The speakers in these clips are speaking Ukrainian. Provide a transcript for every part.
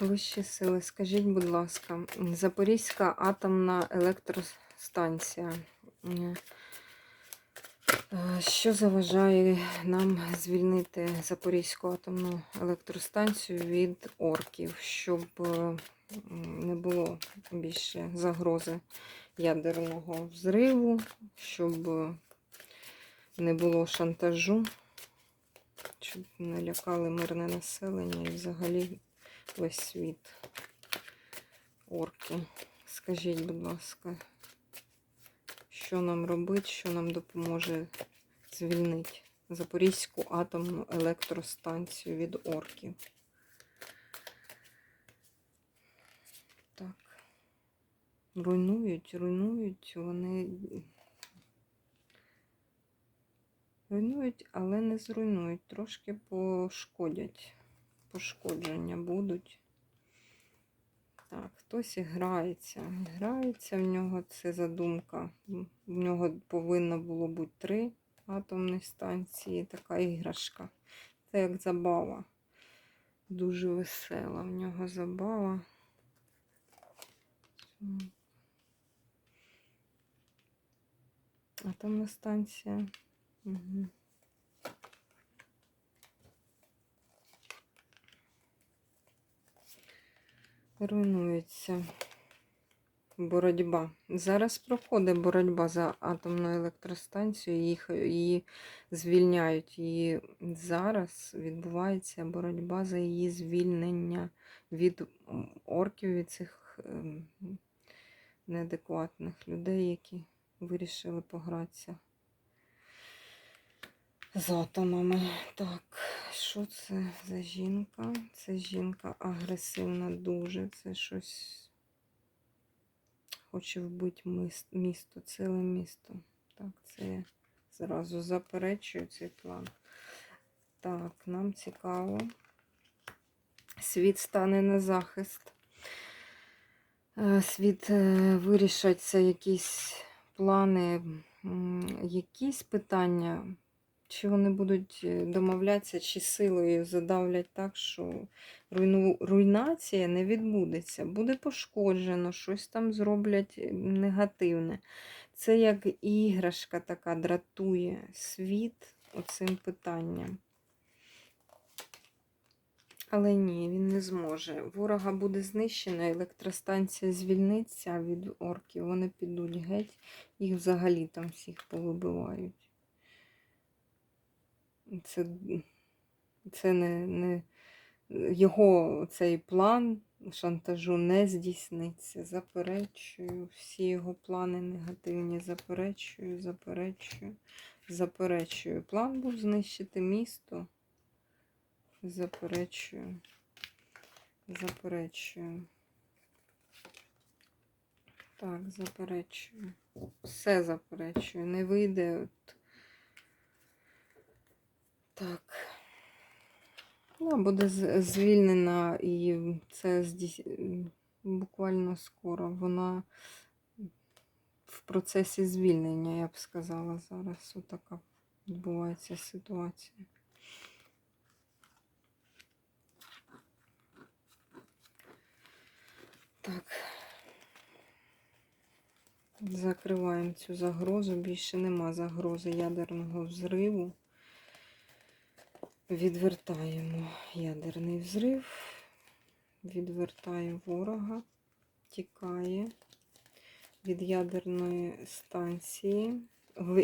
Вищі сили, скажіть, будь ласка, Запорізька атомна електростанція. Е, Що заважає нам звільнити Запорізьку атомну електростанцію від орків, щоб е, не було більше загрози ядерного взриву, щоб е, не було шантажу, щоб не лякали мирне населення і взагалі весь світ. Орки. Скажіть, будь ласка, що нам робити, що нам допоможе звільнити Запорізьку атомну електростанцію від орків? Так. Руйнують, руйнують, вони руйнують, але не зруйнують, трошки пошкодять пошкодження будуть. Так, хтось грається. Грається в нього це задумка. В нього повинно було бути три атомні станції. Така іграшка. Це як забава. Дуже весела в нього забава. Атомна станція. Угу. Руйнується боротьба. Зараз проходить боротьба за атомну електростанцію, їх, її звільняють. І зараз відбувається боротьба за її звільнення від орків, від цих ем, неадекватних людей, які вирішили погратися з атомами. Так, що це за жінка? Це жінка агресивна дуже. Це щось хоче вбити місто, ціле місто. Так, це я зразу заперечую цей план. Так, нам цікаво. Світ стане на захист. Е, Світ е, вирішаться якісь плани, якісь питання чи вони будуть е, домовлятися, чи силою задавлять так, що руйну... руйнація не відбудеться. Буде пошкоджено, щось там зроблять е, негативне. Це як іграшка така дратує світ оцим питанням. Але ні, він не зможе. Ворога буде знищено, електростанція звільниться від орків, вони підуть геть, їх взагалі там всіх повибивають. Це, це не, не його цей план шантажу не здійсниться. Заперечую. Всі його плани негативні. Заперечую, заперечую, заперечую. План був знищити місто. Заперечую. Заперечую. Так, заперечую. Все заперечую. Не вийде. От. Так. Вона буде звільнена і це буквально скоро. Вона в процесі звільнення, я б сказала, зараз. Отака відбувається ситуація. Так. Закриваємо цю загрозу. Більше нема загрози ядерного взриву. Відвертаємо ядерний взрив, відвертає ворога, тікає від ядерної станції,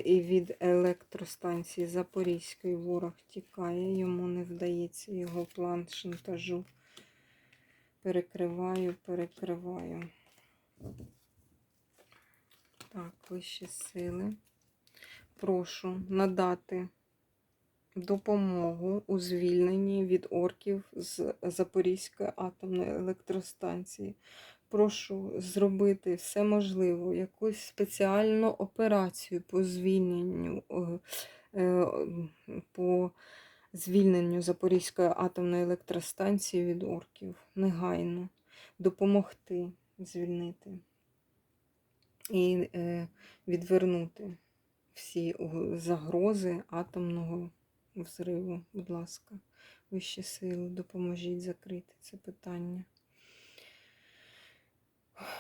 і від електростанції Запорізької ворог тікає, йому не вдається його план шантажу. Перекриваю, перекриваю. Так, вищі сили. Прошу надати допомогу у звільненні від орків з Запорізької атомної електростанції. Прошу зробити все можливе, якусь спеціальну операцію по звільненню, е, е, по звільненню Запорізької атомної електростанції від орків. Негайно допомогти звільнити і е, відвернути всі загрози атомного взриву. Будь ласка, вищі сили, допоможіть закрити це питання.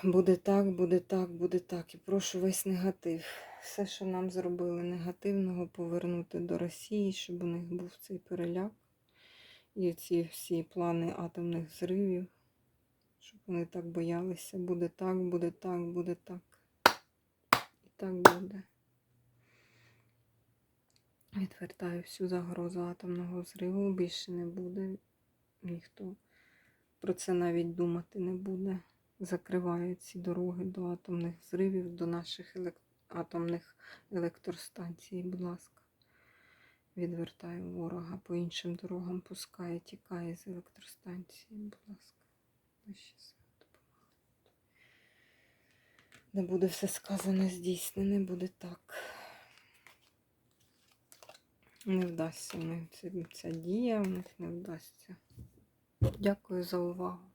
Буде так, буде так, буде так. І прошу весь негатив. Все, що нам зробили негативного, повернути до Росії, щоб у них був цей переляк. І ці всі плани атомних зривів, щоб вони так боялися. Буде так, буде так, буде так. І так буде. Відвертаю всю загрозу атомного зриву. Більше не буде. Ніхто про це навіть думати не буде. Закриваю ці дороги до атомних зривів, до наших елек... атомних електростанцій, будь ласка. Відвертаю ворога по іншим дорогам, пускає, тікає з електростанції, будь ласка. Вищі сили допомагають. Не буде все сказане, здійснене, буде так. Не вдасться ця дія, в них не вдасться. Дякую за увагу.